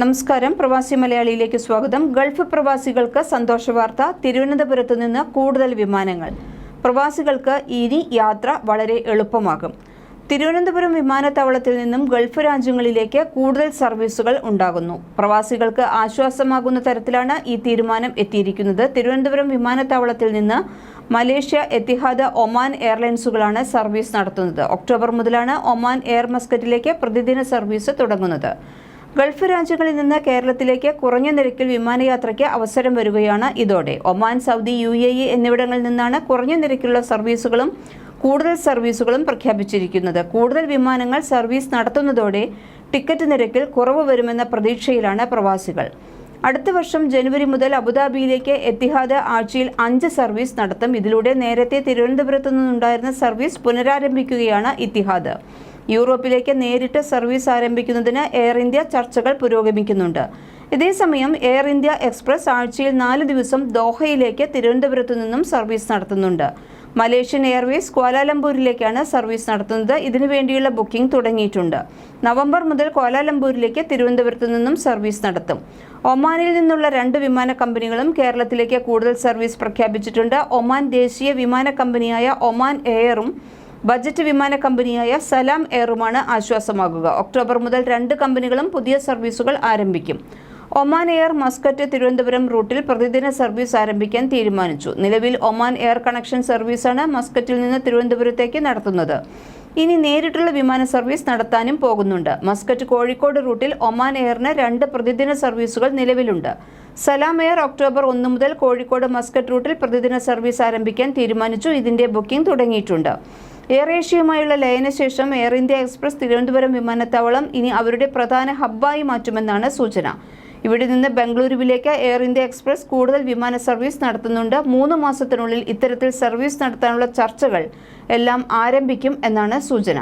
നമസ്കാരം. പ്രവാസി മലയാളിയിലേക്ക് സ്വാഗതം. ഗൾഫ് പ്രവാസികൾക്ക് സന്തോഷ വാർത്ത. തിരുവനന്തപുരത്ത് നിന്ന് കൂടുതൽ വിമാനങ്ങൾ. പ്രവാസികൾക്ക് ഇനി യാത്ര വളരെ എളുപ്പമാകും. തിരുവനന്തപുരം വിമാനത്താവളത്തിൽ നിന്നും ഗൾഫ് രാജ്യങ്ങളിലേക്ക് കൂടുതൽ സർവീസുകൾ ഉണ്ടാകുന്നു. പ്രവാസികൾക്ക് ആശ്വാസമാകുന്ന തരത്തിലാണ് ഈ തീരുമാനം എത്തിയിരിക്കുന്നത്. തിരുവനന്തപുരം വിമാനത്താവളത്തിൽ നിന്ന് മലേഷ്യ എത്തിഹാദ് ഒമാൻ എയർലൈൻസുകളാണ് സർവീസ് നടത്തുന്നത്. ഒക്ടോബർ മുതലാണ് ഒമാൻ എയർ മസ്കറ്റിലേക്ക് പ്രതിദിന സർവീസ് തുടങ്ങുന്നത്. ഗൾഫ് രാജ്യങ്ങളിൽ നിന്ന് കേരളത്തിലേക്ക് കുറഞ്ഞ നിരക്കിൽ വിമാനയാത്രയ്ക്ക് അവസരം വരികയാണ് ഇതോടെ. Oman Saudi U A E എന്നിവിടങ്ങളിൽ നിന്നാണ് കുറഞ്ഞ നിരക്കിലുള്ള സർവീസുകളും കൂടുതൽ സർവീസുകളും പ്രഖ്യാപിച്ചിരിക്കുന്നത്. കൂടുതൽ വിമാനങ്ങൾ സർവീസ് നടത്തുന്നതോടെ ടിക്കറ്റ് നിരക്കിൽ കുറവ് വരുമെന്ന പ്രതീക്ഷയിലാണ് പ്രവാസികൾ. അടുത്ത വർഷം ജനുവരി മുതൽ അബുദാബിയിലേക്ക് എത്തിഹാദ് ആഴ്ചയിൽ അഞ്ച് സർവീസ് നടത്തും. ഇതിലൂടെ നേരത്തെ തിരുവനന്തപുരത്തു നിന്നുണ്ടായിരുന്ന സർവീസ് പുനരാരംഭിക്കുകയാണ് ഇത്തിഹാദ്. യൂറോപ്പിലേക്ക് നേരിട്ട് സർവീസ് ആരംഭിക്കുന്നതിന് എയർ ഇന്ത്യ ചർച്ചകൾ പുരോഗമിക്കുന്നുണ്ട്. ഇതേസമയം എയർ ഇന്ത്യ എക്സ്പ്രസ് ആഴ്ചയിൽ നാല് ദിവസം ദോഹയിലേക്ക് തിരുവനന്തപുരത്തു നിന്നും സർവീസ് നടത്തുന്നുണ്ട്. മലേഷ്യൻ എയർവേസ് ക്വാലാലംപൂരിലേക്കാണ് സർവീസ് നടത്തുന്നത്. ഇതിനു വേണ്ടിയുള്ള ബുക്കിംഗ് തുടങ്ങിയിട്ടുണ്ട്. നവംബർ മുതൽ ക്വാലാലംപൂരിലേക്ക് തിരുവനന്തപുരത്തു നിന്നും സർവീസ് നടത്തും. ഒമാനിൽ നിന്നുള്ള രണ്ട് വിമാന കമ്പനികളും കേരളത്തിലേക്ക് കൂടുതൽ സർവീസ് പ്രഖ്യാപിച്ചിട്ടുണ്ട്. ഒമാൻ ദേശീയ വിമാന കമ്പനിയായ ഒമാൻ എയറും ബജറ്റ് വിമാന കമ്പനിയായ സലാം എയറുമാണ് ആശ്വാസമാകുക. ഒക്ടോബർ മുതൽ രണ്ട് കമ്പനികളും പുതിയ സർവീസുകൾ ആരംഭിക്കും. ഒമാൻ എയർ മസ്കറ്റ് തിരുവനന്തപുരം റൂട്ടിൽ പ്രതിദിന സർവീസ് ആരംഭിക്കാൻ തീരുമാനിച്ചു. നിലവിൽ ഒമാൻ എയർ കണക്ഷൻ സർവീസാണ് മസ്കറ്റിൽ നിന്ന് തിരുവനന്തപുരത്തേക്ക് നടത്തുന്നത്. ഇനി നേരിട്ടുള്ള വിമാന സർവീസ് നടത്താനും പോകുന്നുണ്ട്. മസ്കറ്റ് കോഴിക്കോട് റൂട്ടിൽ ഒമാൻ എയറിന് രണ്ട് പ്രതിദിന സർവീസുകൾ നിലവിലുണ്ട്. സലാം എയർ ഒക്ടോബർ ഒന്ന് മുതൽ കോഴിക്കോട് മസ്കറ്റ് റൂട്ടിൽ പ്രതിദിന സർവീസ് ആരംഭിക്കാൻ തീരുമാനിച്ചു. ഇതിന്റെ ബുക്കിംഗ് തുടങ്ങിയിട്ടുണ്ട്. എയർ ഏഷ്യയുമായുള്ള ലയനശേഷം എയർ ഇന്ത്യ എക്സ്പ്രസ് തിരുവനന്തപുരം വിമാനത്താവളം ഇനി അവരുടെ പ്രധാന ഹബ്ബായി മാറ്റുമെന്നാണ് സൂചന. ഇവിടെ നിന്ന് ബംഗളൂരുവിലേക്ക് എയർ ഇന്ത്യ എക്സ്പ്രസ് കൂടുതൽ വിമാന സർവീസ് നടത്തുന്നുണ്ട്. മൂന്ന് മാസത്തിനുള്ളിൽ ഇത്തരത്തിൽ സർവീസ് നടത്താനുള്ള ചർച്ചകൾ എല്ലാം ആരംഭിക്കും എന്നാണ് സൂചന.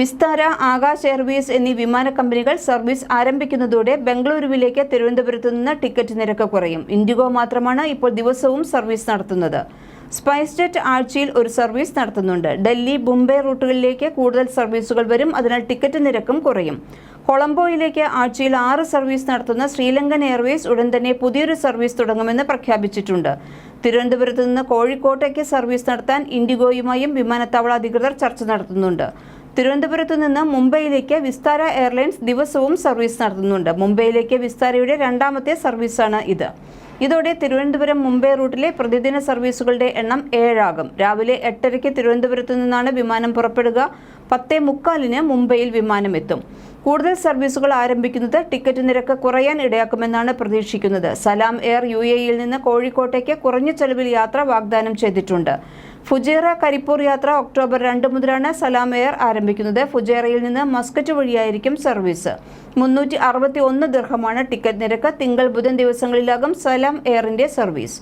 വിസ്താര ആകാശ് എയർവേസ് എന്നീ വിമാന കമ്പനികൾ സർവീസ് ആരംഭിക്കുന്നതോടെ ബംഗളൂരുവിലേക്ക് തിരുവനന്തപുരത്ത് നിന്ന് ടിക്കറ്റ് നിരക്ക് കുറയും. ഇൻഡിഗോ മാത്രമാണ് ഇപ്പോൾ ദിവസവും സർവീസ് നടത്തുന്നത്. സ്പൈസ് ജെറ്റ് ആഴ്ചയിൽ ഒരു സർവീസ് നടത്തുന്നുണ്ട്. ഡൽഹി മുംബൈ റൂട്ടുകളിലേക്ക് കൂടുതൽ സർവീസുകൾ വരും. അതിനാൽ ടിക്കറ്റ് നിരക്കും കുറയും. കൊളംബോയിലേക്ക് ആഴ്ചയിൽ ആറ് സർവീസ് നടത്തുന്ന ശ്രീലങ്കൻ എയർവേസ് ഉടൻ തന്നെ പുതിയൊരു സർവീസ് തുടങ്ങുമെന്ന് പ്രഖ്യാപിച്ചിട്ടുണ്ട്. തിരുവനന്തപുരത്ത് നിന്ന് കോഴിക്കോട്ടേക്ക് സർവീസ് നടത്താൻ ഇൻഡിഗോയുമായും വിമാനത്താവള അധികൃതർ ചർച്ച നടത്തുന്നുണ്ട്. തിരുവനന്തപുരത്ത് നിന്ന് മുംബൈയിലേക്ക് വിസ്താര എയർലൈൻസ് ദിവസവും സർവീസ് നടത്തുന്നുണ്ട്. മുംബൈയിലേക്ക് വിസ്താരയുടെ രണ്ടാമത്തെ സർവീസാണ് ഇത്. ഇതോടെ തിരുവനന്തപുരം മുംബൈ റൂട്ടിലെ പ്രതിദിന സർവീസുകളുടെ എണ്ണം ഏഴാകും. രാവിലെ എട്ടരയ്ക്ക് തിരുവനന്തപുരത്ത് നിന്നാണ് വിമാനം പുറപ്പെടുക. പത്തേ മുക്കാലിന് മുംബൈയിൽ വിമാനം എത്തും കൂടുതൽ സർവീസുകൾ ആരംഭിക്കുന്നത് ടിക്കറ്റ് നിരക്ക് കുറയാൻ ഇടയാക്കുമെന്നാണ് പ്രതീക്ഷിക്കുന്നത്. സലാം എയർ യു എയിൽ നിന്ന് കോഴിക്കോട്ടേക്ക് കുറഞ്ഞ ചെലവിൽ യാത്ര വാഗ്ദാനം ചെയ്തിട്ടുണ്ട്. ഫുജേറ കരിപ്പൂർ യാത്ര ഒക്ടോബർ രണ്ട് മുതലാണ് സലാം എയർ ആരംഭിക്കുന്നത്. ഫുജേറയിൽ നിന്ന് മസ്കറ്റ് വഴിയായിരിക്കും സർവീസ്. മുന്നൂറ്റി അറുപത്തി ഒന്ന് ദീർഘമാണ് ടിക്കറ്റ് നിരക്ക്. തിങ്കൾ ബുധൻ ദിവസങ്ങളിലാകും സലാം എയറിന്റെ സർവീസ്.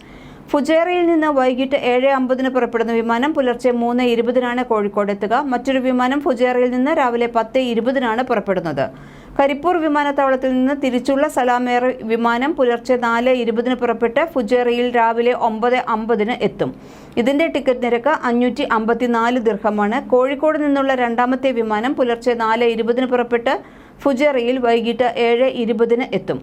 ഫുജേറയിൽ നിന്ന് വൈകിട്ട് ഏഴ് അമ്പതിന് പുറപ്പെടുന്ന വിമാനം പുലർച്ചെ മൂന്ന് ഇരുപതിനാണ് കോഴിക്കോട് എത്തുക മറ്റൊരു വിമാനം ഫുജേറയിൽ നിന്ന് രാവിലെ പത്ത് ഇരുപതിനാണ് പുറപ്പെടുന്നത്. കരിപ്പൂർ വിമാനത്താവളത്തിൽ നിന്ന് തിരിച്ചുള്ള സലാം എയർ വിമാനം പുലർച്ചെ നാല് ഇരുപതിന് പുറപ്പെട്ട് ഫുജേറയിൽ രാവിലെ ഒമ്പത് അമ്പതിന് എത്തും. ഇതിന്റെ ടിക്കറ്റ് നിരക്ക് അഞ്ഞൂറ്റി അമ്പത്തിനാല് ദീർഘമാണ് കോഴിക്കോട് നിന്നുള്ള രണ്ടാമത്തെ വിമാനം പുലർച്ചെ നാല് ഇരുപതിന് പുറപ്പെട്ട് ഫുജേറയിൽ വൈകിട്ട് ഏഴ് ഇരുപതിന് എത്തും.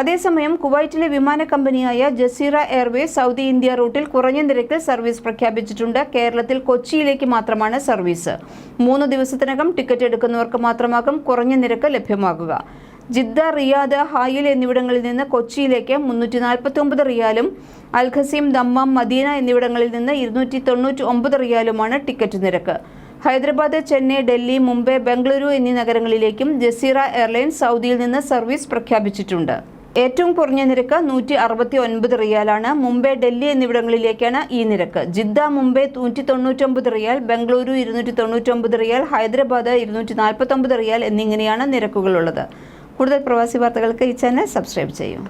അതേസമയം കുവൈറ്റിലെ വിമാന കമ്പനിയായ ജസീറ എയർവേസ് സൗദി ഇന്ത്യ റൂട്ടിൽ കുറഞ്ഞ നിരക്കിൽ സർവീസ് പ്രഖ്യാപിച്ചിട്ടുണ്ട്. കേരളത്തിൽ കൊച്ചിയിലേക്ക് മാത്രമാണ് സർവീസ്. മൂന്ന് ദിവസത്തിനകം ടിക്കറ്റ് എടുക്കുന്നവർക്ക് മാത്രമാകും കുറഞ്ഞ നിരക്ക് ലഭ്യമാകുക. ജിദ്ദ റിയാദ് ഹായിൽ എന്നിവിടങ്ങളിൽ നിന്ന് കൊച്ചിയിലേക്ക് മുന്നൂറ്റി നാൽപ്പത്തി ഒമ്പത് റിയാലും അൽഖസീം ദമ്മാം മദീന എന്നിവിടങ്ങളിൽ നിന്ന് ഇരുന്നൂറ്റി തൊണ്ണൂറ്റി ഒമ്പത് റിയാലുമാണ് ടിക്കറ്റ് നിരക്ക്. ഹൈദരാബാദ് ചെന്നൈ ഡൽഹി മുംബൈ ബംഗളൂരു എന്നീ നഗരങ്ങളിലേക്കും ജസീറ എയർലൈൻസ് സൗദിയിൽ നിന്ന് സർവീസ് പ്രഖ്യാപിച്ചിട്ടുണ്ട്. ഏറ്റവും കുറഞ്ഞ നിരക്ക് നൂറ്റി അറുപത്തി ഒൻപത് റിയാലാണ്. മുംബൈ ഡൽഹി എന്നിവിടങ്ങളിലേക്കാണ് ഈ നിരക്ക്. ജിദ്ദ മുംബൈ നൂറ്റി തൊണ്ണൂറ്റൊമ്പത് റിയാൽ ബംഗളൂരു ഇരുന്നൂറ്റി തൊണ്ണൂറ്റൊമ്പത് റിയാൽ ഹൈദരാബാദ് ഇരുന്നൂറ്റി നാൽപ്പത്തൊമ്പത് റിയാൽ എന്നിങ്ങനെയാണ് നിരക്കുകളുള്ളത്. കൂടുതൽ പ്രവാസി വാർത്തകൾക്ക് ഈ ചാനൽ സബ്സ്ക്രൈബ് ചെയ്യൂ.